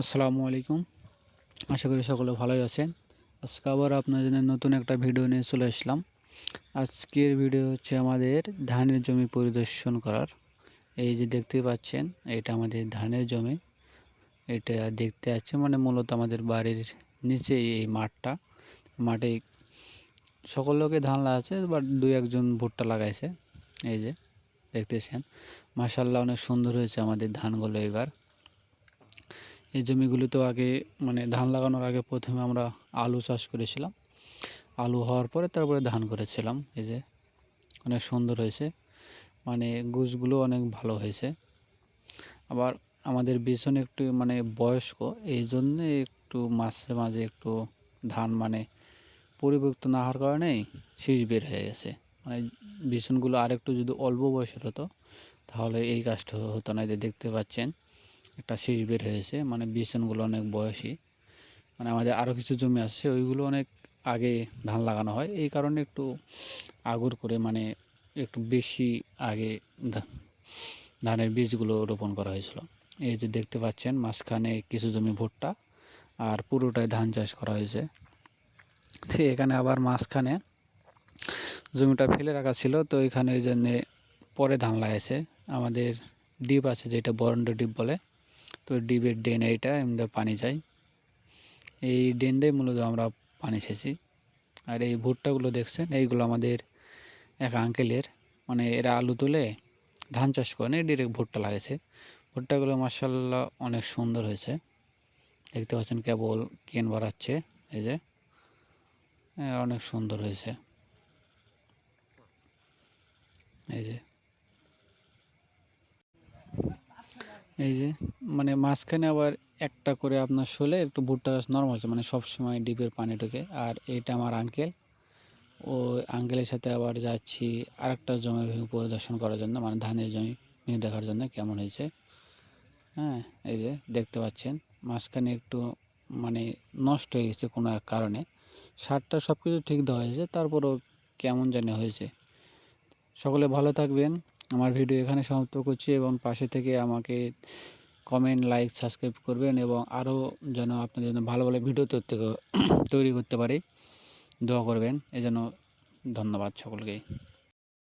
আসসালামু আলাইকুম। আশা করি সকলে ভালোই আছেন। আজকে আবার আপনার জন্য নতুন একটা ভিডিও নিয়ে চলে আসলাম। আজকের ভিডিও হচ্ছে আমাদের ধানের জমি পরিদর্শন করার। এই যে দেখতে পাচ্ছেন, এটা আমাদের ধানের জমি। এটা দেখতে আছে মানে মূলত আমাদের বাড়ির নিচে এই মাঠটা। মাঠে সকল লোকে ধান লাগাচ্ছে, বাট দুই একজন ভুট্টা লাগাইছে। এই যে দেখতেছেন মাসাল্লাহ অনেক সুন্দর হয়েছে আমাদের ধানগুলো এবার। এই জমিগুলিতেও আগে মানে ধান লাগানোর আগে প্রথমে আমরা আলু চাষ করেছিলাম। আলু হওয়ার পরে তারপরে ধান করেছিলাম। এই যে অনেক সুন্দর হয়েছে। মানে গুছগুলো অনেক ভালো হয়েছে। আবার আমাদের বিছন একটু মানে বয়স্ক, এই জন্য একটু মাঝে মাঝে একটু ধান মানে পরিপক্ত না হওয়ার কারণেই শীষ বের হয়ে গেছে। মানে বিছনগুলো আরেকটু যদি অল্প বয়সের হতো, তাহলে এই কাজটা হতো না। যে দেখতে পাচ্ছেন একটা শীষ বের হয়েছে মানে বিছনগুলো অনেক বয়সী। মানে আমাদের আরও কিছু জমি আছে, ওইগুলো অনেক আগে ধান লাগানো হয়। এই কারণে একটু আগুর করে মানে একটু বেশি আগে ধানের বীজগুলো রোপণ করা হয়েছিল। এই যে দেখতে পাচ্ছেন, মাঝখানে কিছু জমি ভুট্টা আর পুরোটাই ধান চাষ করা হয়েছে। এখানে আবার মাঝখানে জমিটা ফেলে রাখা ছিল, তো এখানে ওই জন্যে পরে ধান লাগাইছে। আমাদের ডিপ আছে, যেটা বরন্ড ডিপ বলে তো ডিবের ড্রেন এইটা এমনি পানি যায় এই ড্রেনটাই মূলত আমরা পানি সেচি আর এই ভুট্টাগুলো দেখছেন, এইগুলো আমাদের এক আঙ্কেলের মানে এরা আলু তুলে ধান চাষ করে না ডিরেক্ট ভুট্টা লাগেছে ভুট্টাগুলো মার্শাল্লাহ অনেক সুন্দর হয়েছে। দেখতে পাচ্ছেন কেবল কেন বাড়াচ্ছে, এই যে। অনেক সুন্দর হয়েছে। এই যে। এই যে মানে মাঝখানে আবার একটা করে আপনার শোলে একটু ভুট্টা গাছ নরম হচ্ছে মানে সব সময় ডিপের পানি ঢোকে। আর এটা আমার আঙ্কেল ও আঙ্কেলের সাথে আবার যাচ্ছি আরেকটা জমি ভূমি পরিদর্শন করার জন্য মানে ধানের জমি ভূমি দেখার জন্য কেমন হয়েছে। হ্যাঁ এই যে দেখতে পাচ্ছেন, মাঝখানে একটু মানে নষ্ট হয়ে গেছে কোনো এক কারণে। সারটা সব কিছু ঠিক দেওয়া হয়েছে, তারপরও কেমন জানি হয়েছে। সকলে ভালো থাকবেন। আমার ভিডিও এখানে সমাপ্ত করছি এবং পাশে থেকে আমাকে কমেন্ট লাইক সাবস্ক্রাইব করবেন এবং আরও যেন আপনাদের জন্য ভালো ভালো ভিডিও তৈরি তৈরি করতে পারি। দোয়া করবেন। এজন্য ধন্যবাদ সকলকেই।